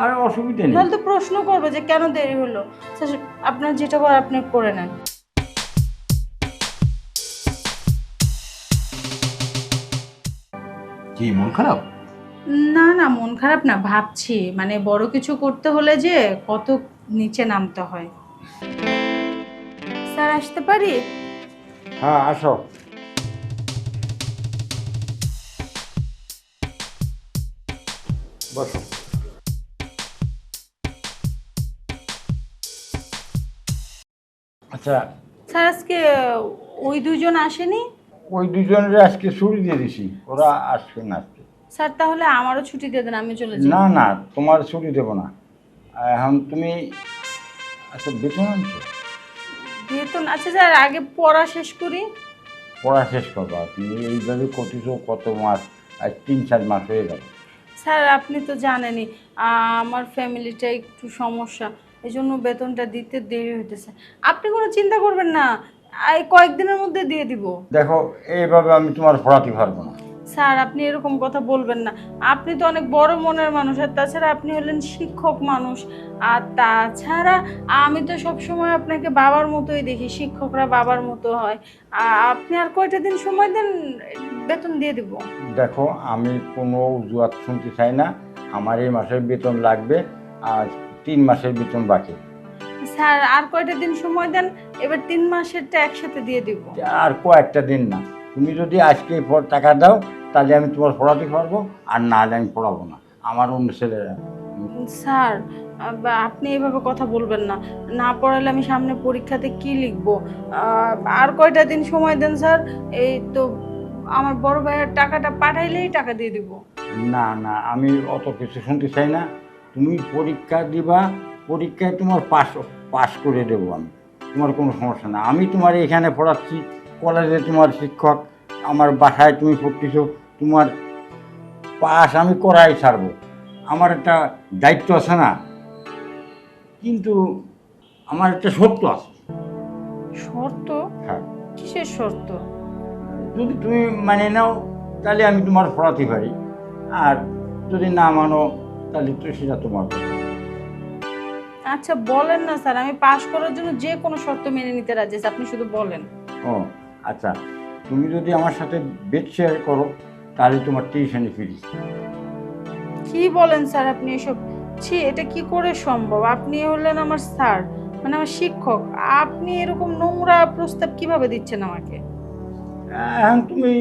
আর অসুবিধা নেই। নাহলে তো প্রশ্ন করবে যে কেন দেরি হলো? আপনার যেটা করার আপনি করে নেন। কি মন খারাপ? না না মন খারাপ না ভাবছি। মানে বড় কিছু করতে হলে যে কত নিচে নামতে হয়। স্যার আসতে পারি? হ্যাঁ আসো। বসো। আচ্ছা। স্যার আজকে ওই দুজন আসেনি? ওই দুজনের আজকে ছুটি দিয়ে দিছি। ওরা আসবে না আজকে। স্যার তাহলে আমারও ছুটি দিয়ে দেন আমি চলে যাই। না না তোমার ছুটি দেবো না। এখন তুমি আচ্ছা বেতন আনছো? বেতন আচ্ছা স্যার আগে পড়া শেষ করি। পড়া শেষ করবা। তুমি এইভাবে কতিছো কত মাস? আর তিন চার মাস হয়ে গেল। স্যার আপনি তো জানেনই আমার ফ্যামিলিটা একটু সমস্যা। এই জন্য বেতনটা দিতে দেরি হইতেছে। আপনি কোনো চিন্তা করবেন না এই কয়েকদিনের মধ্যে দিয়ে দিব। দেখো এইভাবে আমি তোমার পড়াতে পারব না। স্যার আপনি এরকম কথা বলবেন না। আপনি তো অনেক বড় মনের মানুষ আর তাছাড়া আপনি হলেন শিক্ষক মানুষ। আর তাছাড়া আমি তো সবসময় আপনাকে বাবার মতোই দেখি শিক্ষকরা বাবার মতো হয়। আপনি আর কয়টা দিন সময় দেন বেতন দিয়ে দিব। দেখো আমি কোনো অজুহাত শুনতে চাই না। আমার এই মাসের বেতন লাগবে আর তিন মাসের বেতন বাকি। স্যার আর কয়টা দিন সময় দেন? এবার তিন মাসেরটা একসাথে দিয়ে দিব। আর কয়েকটা দিন না। তুমি যদি আজকে পর টাকা দাও তাহলে আমি তোমার পড়াতে পারব আর না হলে আমি পড়াবো না। আমার অন্য ছেলেরা। স্যার আপনি এভাবে কথা বলবেন না। না পড়ালে আমি সামনে পরীক্ষাতে কি লিখব? আর কয়টা দিন সময় দেন স্যার? এই তো আমার বড় ভাইয়ের টাকাটা পাঠাইলেই টাকা দিয়ে দিব। না না আমি অত কিছু শুনতে চাই না। তুমি পরীক্ষা দিবা পরীক্ষায় তোমার পাস পাস করে দেবো আমি। তোমার কোনো সমস্যা না আমি তোমার এখানে পড়াচ্ছি কলেজে তোমার শিক্ষক আমার বাসায় তুমি পড়তেছো তোমার পাস আমি করাই ছাড়বো। আমার একটা দায়িত্ব আছে না? কিন্তু আমার একটা শর্ত আছে। শর্ত? হ্যাঁ। কিসের শর্ত? যদি তুমি মানে নাও তাহলে আমি তোমার পড়াতে পারি। আর যদি না মানো তো সেটা তোমার। আচ্ছা বলেন না স্যার আমি পাশ করার জন্য যে কোনো শর্ত মেনে নিতে রাজি আছি আপনি শুধু বলেন। ও আচ্ছা তুমি যদি আমার সাথে বেড শেয়ার করো তাহলে তোমার টিউশনি ফ্রি কি বলেন স্যার আপনি এসব? ছি এটা কি করে সম্ভব? আপনি হলেন আমার স্যার মানে আমার শিক্ষক। আপনি এরকম নোংরা প্রস্তাব কীভাবে দিচ্ছেন আমাকে? এখন তুমি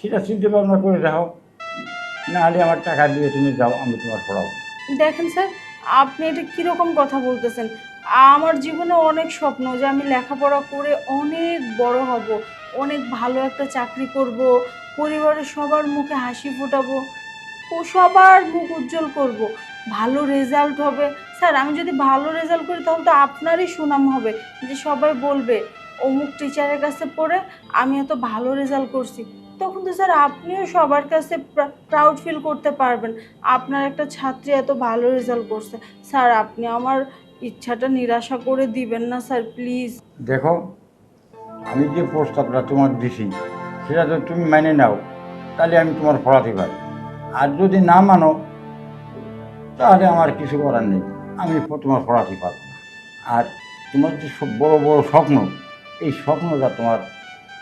সেটা চিন্তা ভাবনা করে দেখো না হলে আমার টাকা দিয়ে তুমি যাও আমি তোমার পড়াবো। দেখেন স্যার, আপনি এটা কীরকম কথা বলতেছেন? আমার জীবনে অনেক স্বপ্ন যে আমি লেখাপড়া করে অনেক বড় হব, অনেক ভালো একটা চাকরি করব, পরিবারের সবার মুখে হাসি ফোটাবো, ও সবার মুখ উজ্জ্বল করব, ভালো রেজাল্ট হবে। স্যার, আমি যদি ভালো রেজাল্ট করি তাহলে তো আপনারই সুনাম হবে যে সবাই বলবে, অমুক টিচারের কাছে পড়ে আমি এত ভালো রেজাল্ট করছি। তখন তো স্যার আপনিও সবার কাছে প্রাউড ফিল করতে পারবেন। আপনার একটা ছাত্রী এত ভালো রেজাল্ট করছে। স্যার, আপনি আমার ইচ্ছাটা নিরাশা করে দিবেন না স্যার প্লিজ দেখো, আমি যে প্রস্তাবটা তোমার দিছি, সেটা তো তুমি মেনে নাও, তাহলে আমি তোমার পড়াতে পারি। আর যদি না মানো, তাহলে আমার কিছু করার নেই। আমি তোমার পড়াতে পারব আর তোমার যে বড় বড় স্বপ্ন, এই স্বপ্নটা তোমার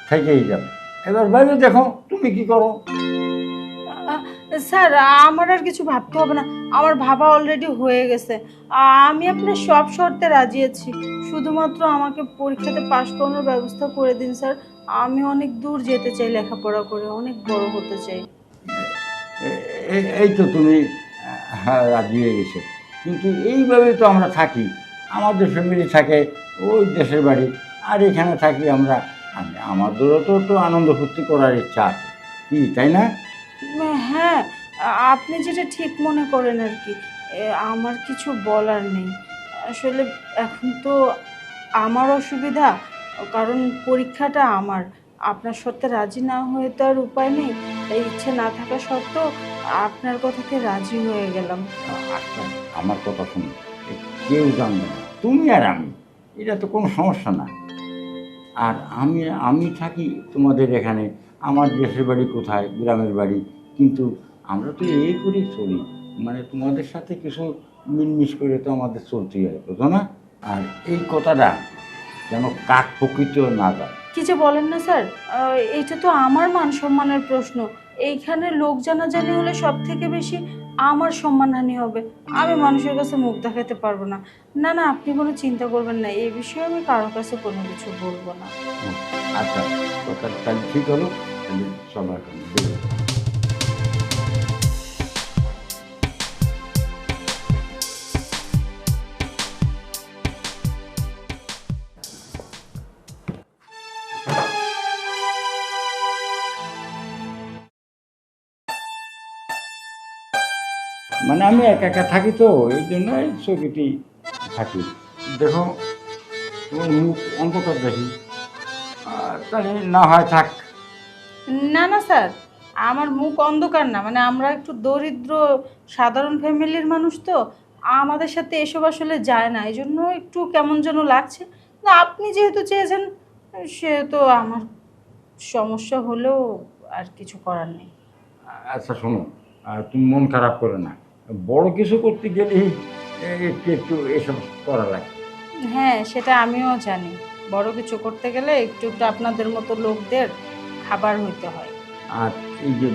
থেকেই যাবে। এবার বাইরে দেখো তুমি কি করো? স্যার আমার আর কিছু ভাবতে হবে না। আমার ভাবা অলরেডি হয়ে গেছে। আমি আপনার সব শর্তে রাজি আছি। শুধুমাত্র আমাকে পরীক্ষাতে পাশ করানোর ব্যবস্থা করে দিন স্যার। আমি অনেক দূর যেতে চাই লেখাপড়া করে অনেক বড় হতে চাই। এই তো তুমি হ্যাঁ, রাজি হয়ে গেছো। কিন্তু এইভাবে তো আমরা থাকি। আমাদের ফ্যামিলি থাকে ওই দেশের বাড়ি। আর এখানে থাকি আমরা। আমি- আমাদেরও তো একটু আনন্দ ফুর্তি করার ইচ্ছা আছে। কি তাই না? হ্যাঁ আপনি যেটা ঠিক মনে করেন আর কি আমার কিছু বলার নেই। আসলে এখন তো আমার অসুবিধা কারণ পরীক্ষাটা আমার। আপনার সত্ত্বে রাজি না হয়ে তো আর উপায় নেই তাই ইচ্ছে না থাকা সত্ত্বেও আপনার কথাতে রাজি হয়ে গেলাম। আচ্ছা আমার কথা শুনো এ কেউ জানবে না। তুমি আর আমি এটা তো কোনো সমস্যা না। আর আমি আমি থাকি তোমাদের এখানে। আমার দেশের বাড়ি কোথায়? গ্রামের বাড়ি। কিন্তু আমরা তো এই করে চলি। মানে তোমাদের সাথে কিছু মিলমিশ করে তো আমাদের চলতেই হয়, বুঝো না? আর এই কথাটা যেন কাক প্রকৃত না যায় কি যে বলেন না, স্যার? এটা তো আমার মান সম্মানের প্রশ্ন। এইখানে লোক জানাজানি হলে সব থেকে বেশি আমার সম্মানহানি হবে। আমি মানুষের কাছে মুখ দেখাতে পারব না। না না, আপনি কোনো চিন্তা করবেন না। এই বিষয়ে আমি কারও কাছে কোনো কিছু বলব না। আচ্ছা ঠিক হলো। সময় এখন মানে আমি একা একা থাকি তো এই জন্য ছবিটি থাকি। দেখো তোমার মুখ অন্ধকার দেখি। তাহলে না হয় থাক। না না স্যার আমার মুখ অন্ধকার না। মানে আমরা একটু দরিদ্র সাধারণ ফ্যামিলির মানুষ তো আমাদের সাথে এসব আসলে যায় না। এই জন্য একটু কেমন যেন লাগছে। না আপনি যেহেতু চেয়েছেন সেহেতু আমার সমস্যা হলেও আর কিছু করার নেই। আচ্ছা শোনো আর তুমি মন খারাপ করো না। বড় কিছু করতে গেলেই একটু একটু এসব করা লাগে। হ্যাঁ সেটা আমিও জানি। বড় কিছু করতে গেলে একটু একটু আপনাদের মতো লোকদের খাবার হইতে হয়। আর এই যে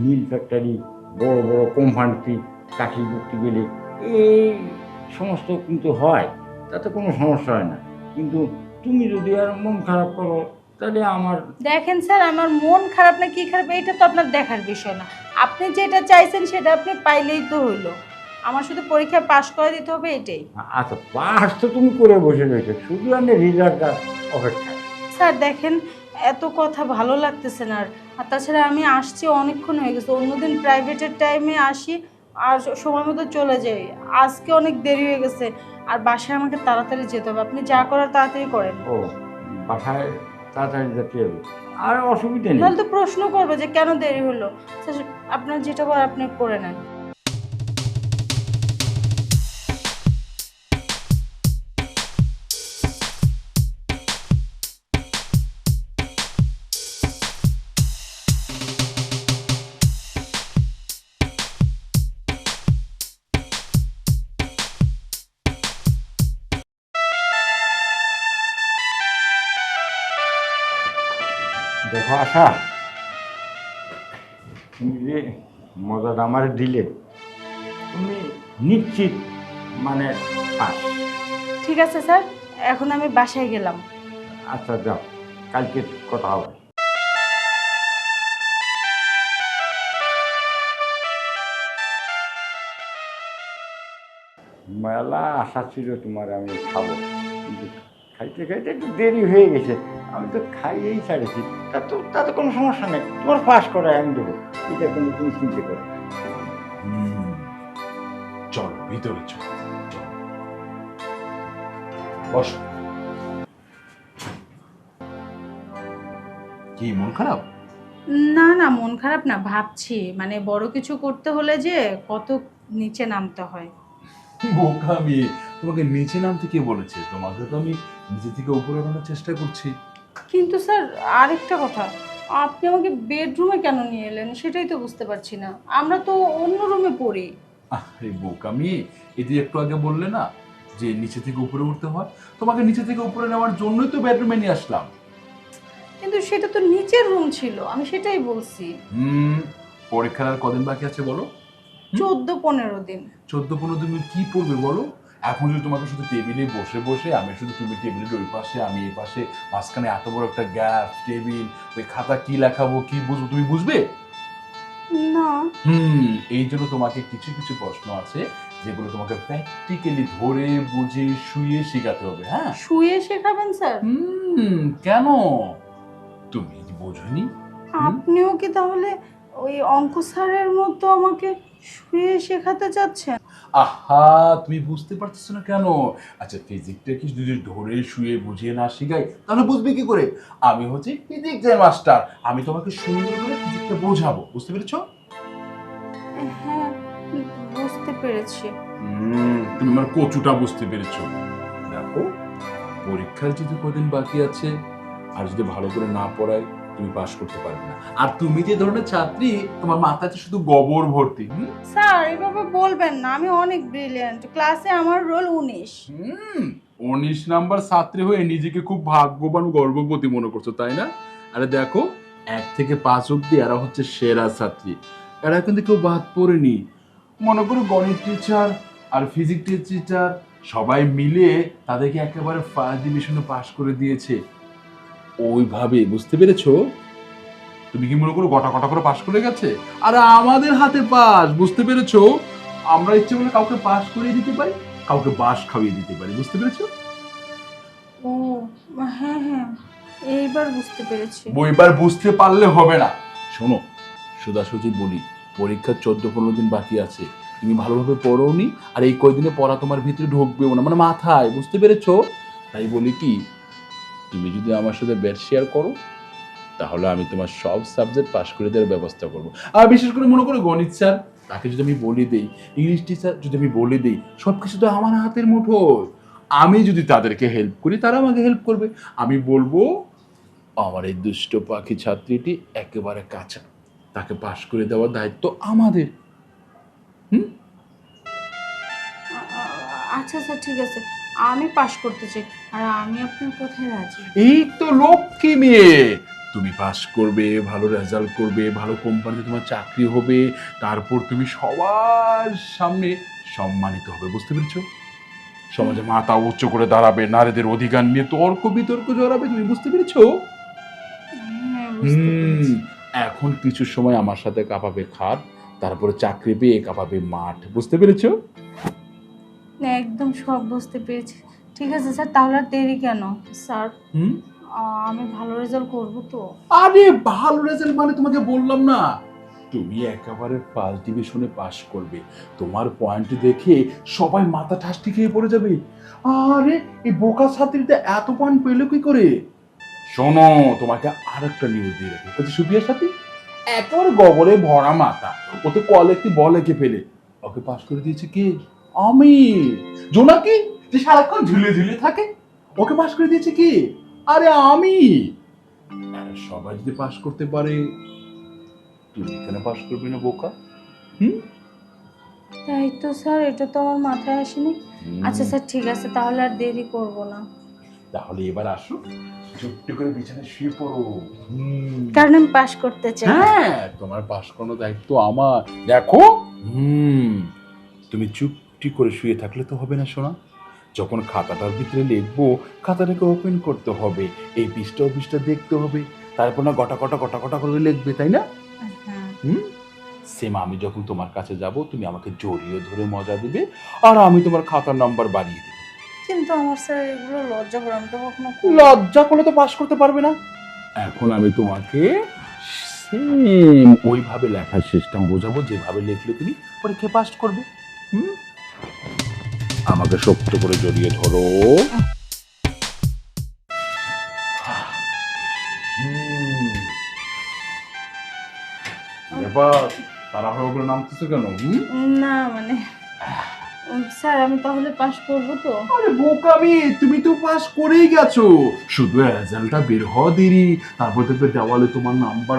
মিল ফ্যাক্টরি বড় বড় কোম্পানিতে চাকরি করতে গেলে এই সমস্ত কিন্তু হয় তাতে কোনো সমস্যা হয় না। কিন্তু তুমি যদি আর মন খারাপ করো তাহলে আমার দেখেন স্যার আমার মন খারাপ না কি খারাপ? এটা তো আপনার দেখার বিষয় না। আপনি যেটা চাইছেন সেটা আপনি পাইলেই তো হইল। আমার শুধু পরীক্ষা পাশ করে দিতে হবে এটাই। আচ্ছা পাস তো তুমি করে বসে রয়েছো শুধু আমি রেজাল্টটা অপেক্ষায় স্যার দেখেন এত কথা ভালো লাগতেছে না আর। আর তাছাড়া আমি আসছি অনেকক্ষণ হয়ে গেছে অন্যদিন প্রাইভেটের টাইমে আসি আর সময় মতো চলে যাই। আজকে অনেক দেরি হয়ে গেছে আর বাসায় আমাকে তাড়াতাড়ি যেতে হবে। আপনি যা করার তাড়াতাড়ি করেন। ও বাসায় তাড়াতাড়ি যেতে হবে। আর অসুবিধা নেই। তাহলে তো প্রশ্ন করবে যে কেন দেরি হলো? আপনার যেটা করার আপনি করে নেন। আশা তুমি যে মজাটা আমার দিলে তুমি নিশ্চিত মানে পাস। ঠিক আছে স্যার এখন আমি বাসায় গেলাম। আচ্ছা যাও কালকে কথা হবে। মেলা আশা ছিল তোমার আমি খাব কিন্তু খাইতে খাইতে একটু দেরি হয়ে গেছে। আমি তো খাইয়েই ছাড়েছি। তা তো তাতে কোনো সমস্যা নেই। তোমার পাস করে আমি দেবো। এটা কোনো তুমি চিন্তা করো। চল ভিতরে চল। বস। কি মন খারাপ? না না মন খারাপ না ভাবছি। মানে বড় কিছু করতে হলে যে কত নিচে নামতে হয়। বোকা মেয়ে তোমাকে নিচে নামতে কে বলেছে? তোমাকে তো আমি নিজে থেকে উপরে আনার চেষ্টা করছি। কিন্তু স্যার আরেকটা কথা। আপনি আমাকে বেডরুমে কেন নিয়ে এলেন? সেটাই তো বুঝতে পারছি না। আমরা তো অন্য রুমে পড়ি। আরে বোকা মেয়ে এটি একটু আগে বললে না যে নিচে থেকে উপরে উঠতে হয়। তোমাকে নিচে থেকে উপরে নেওয়ার জন্যই তো বেডরুমে নিয়ে আসলাম। কিন্তু সেটা তো নিচের রুম ছিল। আমি সেটাই বলছি। হুম পরীক্ষার আর কদিন বাকি আছে বলো? চোদ্দ পনেরো দিন। চোদ্দ পনেরো দিন কি পড়বে বলো? এখন যদি তোমাকে শুধু টেবিলে বসে বসে আমি শুধু তুমি টেবিলের ওই পাশে আমি এই পাশে মাঝখানে এত বড় একটা গ্যাপ টেবিল ওই খাতা কি লেখাবো কি বুঝব তুমি বুঝবে? না। হুম এই জন্য তোমাকে কিছু কিছু প্রশ্ন আছে যেগুলো তোমাকে প্র্যাকটিক্যালি ধরে বুঝে শুয়ে শেখাতে হবে হ্যাঁ? শুয়ে শেখাবেন স্যার? হুম কেন? তুমি কি বোঝনি? আপনিও কি তাহলে ওই অঙ্ক স্যারের মতো আমাকে শুয়ে শেখাতে চাচ্ছেন? আহা তুমি বুঝতে পারতেছো না কেন? আচ্ছা ফিজিক্সটা কি যদি ধরে শুয়ে বুঝিয়ে না শিখাই? তাহলে বুঝবে কি করে? আমি হচ্ছে ফিজিক্সের মাস্টার আমি তোমাকে সুন্দর করে ফিজিক্সটা বোঝাবো। বুঝতে পেরেছ? হ্যাঁ বুঝতে পেরেছি। হুম, তুমি আমার কচুটা বুঝতে পেরেছ। দেখো পরীক্ষার যদি কদিন বাকি আছে আর যদি ভালো করে না পড়াই তুমি পাশ করতে পারবে না। আর তুমি যে ধরনের ছাত্রী তোমার মাথা মাথাতে শুধু গোবর ভর্তি? স্যার এভাবে বলবেন না আমি অনেক ব্রিলিয়ান্ট ক্লাসে আমার রোল উনিশ। উনিশ নাম্বার ছাত্রী হয়ে নিজেকে খুব ভাগ্যবান গর্ভবতী মনে করছ তাই না? আরে দেখো এক থেকে পাঁচ অব্দি এরা হচ্ছে সেরা ছাত্রী। এরা কিন্তু কেউ বাদ পড়েনি। মনে করো গণিত টিচার আর ফিজিক্স টিচার সবাই মিলে তাদেরকে একেবারে ফার্স্ট ডিভিশনে পাশ করে দিয়েছে। ওইভাবে বুঝতে পেরেছ? তুমি কি মনে করো গটা গটা করে পাশ করে গেছে? আর আমাদের হাতে পাস বুঝতে পেরেছ? আমরা ইচ্ছে করলে কাউকে পাশ করিয়ে দিতে পারি কাউকে বাস খাইয়ে দিতে পারি বুঝতে পেরেছ? ও হ্যাঁ হ্যাঁ এইবার বুঝতে পেরেছি। বইবার বুঝতে পারলে হবে না। শোনো সোজাসুজি বলি পরীক্ষার চোদ্দ পনেরো দিন বাকি আছে। তুমি ভালোভাবে পড়োনি আর এই কয়দিনে পড়া তোমার ভিতরে ঢুকবেও না মানে মাথায় বুঝতে পেরেছ? তাই বলি কি তুমি যদি আমার সাথে ব্যাট শেয়ার করো, তাহলে আমি তোমার সব সাবজেক্ট পাশ করে দেওয়ার ব্যবস্থা করব। আর বিশেষ করে মনে করো গণিত স্যার, তাকে যদি আমি বলে দিই ইংলিশ টিচার যদি আমি বলে দিই সব কিছু তো আমার হাতের মুঠোয়। আমি যদি তাদেরকে হেল্প করি, তারা আমাকে হেল্প করবে। আমি বলব, আমার এই দুষ্ট পাখি ছাত্রীটি একেবারে কাঁচা। তাকে পাশ করে দেওয়ার দায়িত্ব আমাদের। হুম? আচ্ছা স্যার ঠিক আছে। আমি পাশ করতে চাই আর আমি আপনার কথায় রাজি। এই তো লক্ষ্মী মেয়ে। তুমি পাস করবে ভালো রেজাল্ট করবে ভালো কোম্পানিতে তোমার চাকরি হবে তারপর তুমি সবার সামনে সম্মানিত হবে বুঝতে পেরেছ? সমাজে মাথা উচ্চ করে দাঁড়াবে নারীদের অধিকার নিয়ে তর্ক বিতর্ক জড়াবে তুমি বুঝতে পেরেছ? হ্যাঁ এখন কিছু সময় আমার সাথে কাঁপাবে খাট তারপরে চাকরি পেয়ে কাঁপাবে মাঠ বুঝতে পেরেছ? না, একদম সব বুঝতে পেরেছি। ঠিক আছে স্যার তাহলে আর দেরি কেন? স্যার। হুম? আমি ভালো রেজাল্ট করব তো। আরে ভালো রেজাল্ট মানে তোমাকে বললাম না। তুমি একেবারে ফার্স্ট ডিভিশনে পাশ করবে। তোমার পয়েন্ট দেখে সবাই মাথা ঠাসটি খেয়ে পড়ে যাবে। আরে এই বোকা ছাত্রীটা এত পয়েন্ট পেল কি করে? শোনো তোমাকে আর একটা নিউজ দিয়ে রাখি। বলছি সুপিয়ার সাথে। একেবারে গবরে ভরা মাথা। ওতে কল একটি বল এঁকে ফেলে? ওকে পাশ করে দিয়েছে কে? আমি। জোনাকি যে সারাক্ষণ ঝুলে ঝুলে থাকে? ওকে পাশ করে দিয়েছে কি? আরে আমি। সবাই যদি পাশ করতে পারে তুমি কেন পাশ করবে না বোকা? হুম? তাই তো স্যার এটা তো আমার মাথায় আসেনি। আচ্ছা স্যার ঠিক আছে তাহলে আর দেরি করব না। তাহলে এবার আসো। চুপটি করে বিছানায় শুয়ে পড়ো। কারণ আমি পাশ করতে চাই। হ্যাঁ তোমার পাশ করানোর দায়িত্ব আমার। দেখো। হুম। তুমি চুপটি করে শুয়ে থাকলে তো হবে না শোনা যখন খাতাটার ভিতরে লিখব খাতাটাকে ওপেন করতে হবে। এই পৃষ্ঠা ও পৃষ্ঠা দেখতে হবে। তারপর না গটা গটা গটা গটা করে লিখবে তাই না? হ্যাঁ হুম? সেম আমি যখন তোমার কাছে যাব তুমি আমাকে জড়িয়ে ধরে মজা দিবে আর আমি তোমার খাতার নাম্বার বাড়িয়ে দেবো। কিন্তু আমার স্যার এগুলো লজ্জা করে আমি তো কখনো লজ্জা করলে তো পাস করতে পারবে না। এখন আমি তোমাকে সেম ওইভাবে লেখার সিস্টেম বোঝাবো যেভাবে লিখলে তুমি পরীক্ষায় পাস করবে। হুম? আমাকে শক্ত করে জড়িয়ে ধরো। তারা হয়ে ওগুলো নামতেছে কেন? না মানে স্যার আমি তাহলে পাশ করব তো। আরে বোকামি তুমি তো পাস করেই গেছো। শুধু রেজাল্টটা বের হওয়া দেরি তারপর দেখবে দেওয়ালে তোমার নাম্বার